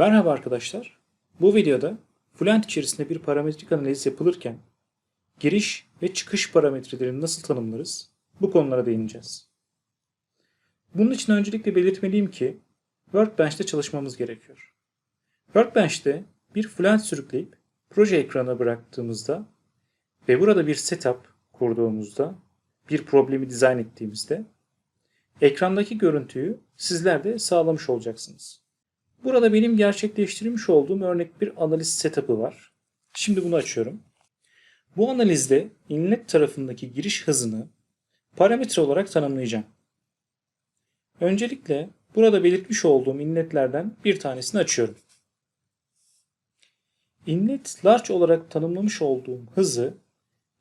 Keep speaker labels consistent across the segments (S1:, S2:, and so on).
S1: Merhaba arkadaşlar. Bu videoda Fluent içerisinde bir parametrik analiz yapılırken giriş ve çıkış parametrelerini nasıl tanımlarız? Bu konulara değineceğiz. Bunun için öncelikle belirtmeliyim ki Workbench'te çalışmamız gerekiyor. Workbench'te bir Fluent sürükleyip proje ekranına bıraktığımızda ve burada bir setup kurduğumuzda, bir problemi dizayn ettiğimizde ekrandaki görüntüyü sizler de sağlamış olacaksınız. Burada benim gerçekleştirmiş olduğum örnek bir analiz setup'ı var. Şimdi bunu açıyorum. Bu analizde inlet tarafındaki giriş hızını parametre olarak tanımlayacağım. Öncelikle burada belirtmiş olduğum inletlerden bir tanesini açıyorum. Inlet large olarak tanımlamış olduğum hızı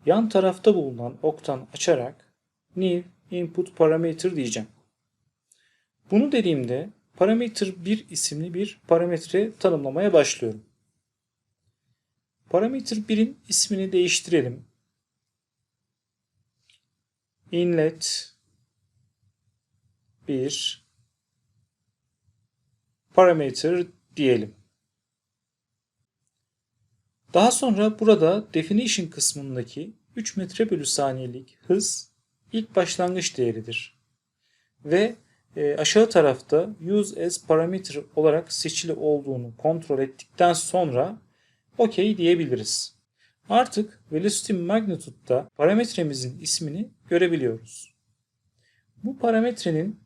S1: yan tarafta bulunan oktan açarak new input parameter diyeceğim. Bunu dediğimde parameter 1 isimli bir parametre tanımlamaya başlıyorum. Parameter 1'in ismini değiştirelim. Inlet 1 parameter diyelim. Daha sonra burada definition kısmındaki 3 metre bölü saniyelik hız ilk başlangıç değeridir. Ve e, aşağı tarafta use as parameter olarak seçili olduğunu kontrol ettikten sonra OK diyebiliriz. Artık velocity magnitude'da parametremizin ismini görebiliyoruz. Bu parametrenin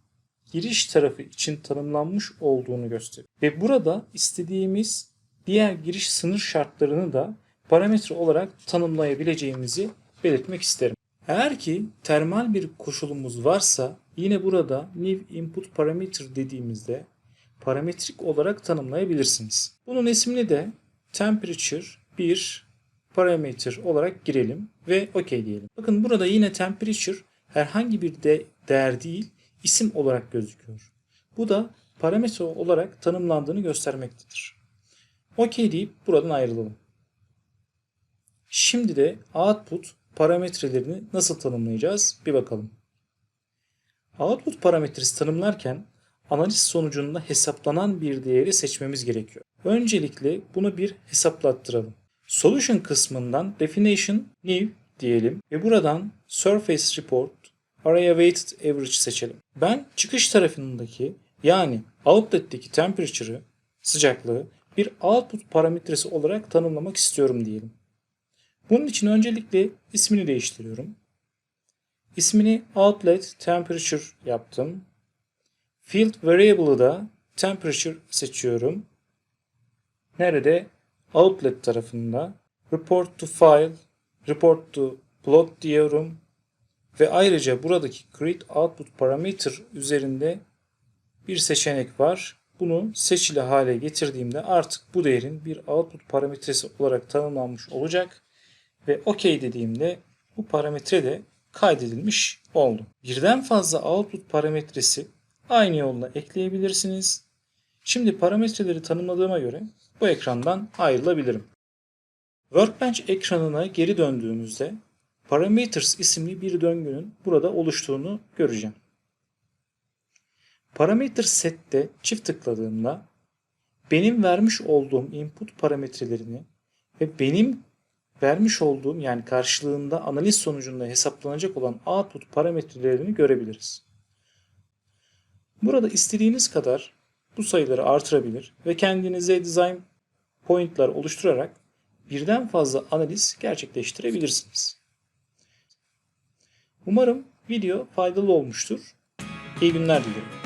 S1: giriş tarafı için tanımlanmış olduğunu gösteriyor. Ve burada istediğimiz diğer giriş sınır şartlarını da parametre olarak tanımlayabileceğimizi belirtmek isterim. Eğer ki termal bir koşulumuz varsa yine burada new input parameter dediğimizde parametrik olarak tanımlayabilirsiniz. Bunun ismini de temperature 1 parameter olarak girelim ve OK diyelim. Bakın burada yine temperature herhangi bir de değer değil isim olarak gözüküyor. Bu da parametre olarak tanımlandığını göstermektedir. OK deyip buradan ayrılalım. Şimdi de output parametrelerini nasıl tanımlayacağız bir bakalım. Output parametresi tanımlarken analiz sonucunda hesaplanan bir değeri seçmemiz gerekiyor. Öncelikle bunu bir hesaplattıralım. Solution kısmından definition new diyelim ve buradan surface report area weighted average seçelim. Ben çıkış tarafındaki yani outlet'teki temperature'ı, sıcaklığı bir output parametresi olarak tanımlamak istiyorum diyelim. Bunun için öncelikle ismini değiştiriyorum. İsmini outlet temperature yaptım. Field variable'ı da temperature seçiyorum. Nerede? Outlet tarafında. Report to file, report to plot diyorum. Ve ayrıca buradaki create output parameter üzerinde bir seçenek var. Bunu seçili hale getirdiğimde artık bu değerin bir output parametresi olarak tanımlanmış olacak ve OK dediğimde bu parametre de kaydedilmiş oldu. Birden fazla output parametresi aynı yolla ekleyebilirsiniz. Şimdi parametreleri tanımladığıma göre bu ekrandan ayrılabilirim. Workbench ekranına geri döndüğümüzde Parameters isimli bir döngünün burada oluştuğunu göreceğim. Parameter set'te çift tıkladığımda benim vermiş olduğum input parametrelerini ve benim vermiş olduğum yani karşılığında analiz sonucunda hesaplanacak olan output parametrelerini görebiliriz. Burada istediğiniz kadar bu sayıları artırabilir ve kendinize design point'lar oluşturarak birden fazla analiz gerçekleştirebilirsiniz. Umarım video faydalı olmuştur. İyi günler dilerim.